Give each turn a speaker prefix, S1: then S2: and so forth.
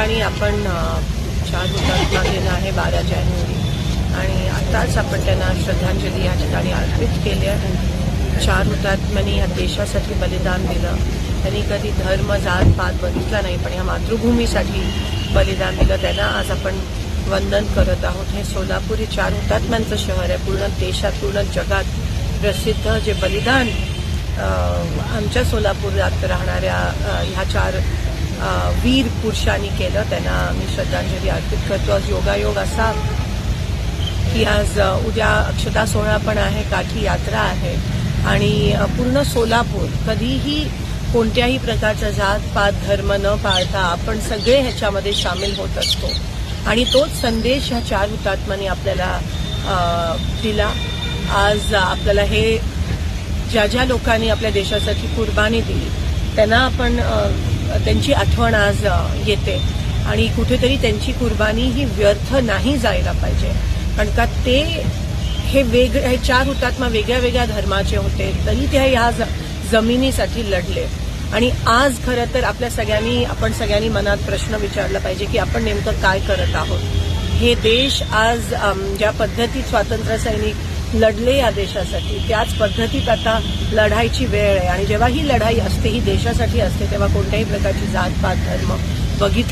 S1: ठिकाणी आपण चार हुतात्मा दिन आहे बारा जानेवारी. आणि आताच आपण त्यांना श्रद्धांजली या ठिकाणी अर्पित केली आहे. चार हुतात्म्यांनी या देशासाठी बलिदान दिलं. त्यांनी कधी धर्म जात पात बघितला नाही पण या मातृभूमीसाठी बलिदान दिलं. त्यांना आज आपण वंदन करत आहोत. हे सोलापूर हे चार हुतात्म्यांचं शहर आहे. पूर्ण देशात पूर्ण जगात प्रसिद्ध जे बलिदान आमच्या सोलापुरात राहणाऱ्या ह्या चार वीर पुरुषांनी केलं. त्यांना मी श्रद्धांजली अर्पित करतो. आज योगायोग असा की आज उद्या अक्षता सोहळा पण आहे काठी यात्रा आहे. आणि पूर्ण सोलापूर कधीही कोणत्याही प्रकारचा जात पात धर्म न पाळता आपण सगळे ह्याच्यामध्ये सामील होत असतो. आणि तोच संदेश ह्या चार हुतात्म्यांनी आपल्याला दिला. आज आपल्याला हे ज्या ज्या लोकांनी आपल्या देशासाठी कुर्बानी दिली त्यांना आपण त्यांची आठवण आज येते. आणि कुठेतरी त्यांची कुर्बानी ही व्यर्थ नाही जायला पाहिजे. कारण का ते हे वेग हे चार हुतात्मा वेगळ्या वेगळ्या धर्माचे होते तरी ते ह्या ज- जमिनीसाठी लढले. आणि आज खरं तर आपल्या सगळ्यांनी आपण सगळ्यांनी मनात प्रश्न विचारला पाहिजे की आपण नेमकं काय करत आहोत. हे देश आज ज्या पद्धतीत स्वातंत्र्य सैनिक लढले या देशासाठी. त्याच पद्धतीत आता लढायची वेळ आहे. आणि जेव्हा ही लढाई असते ही देशासाठी असते तेव्हा कोणत्याही प्रकारची जात पात धर्म बघितली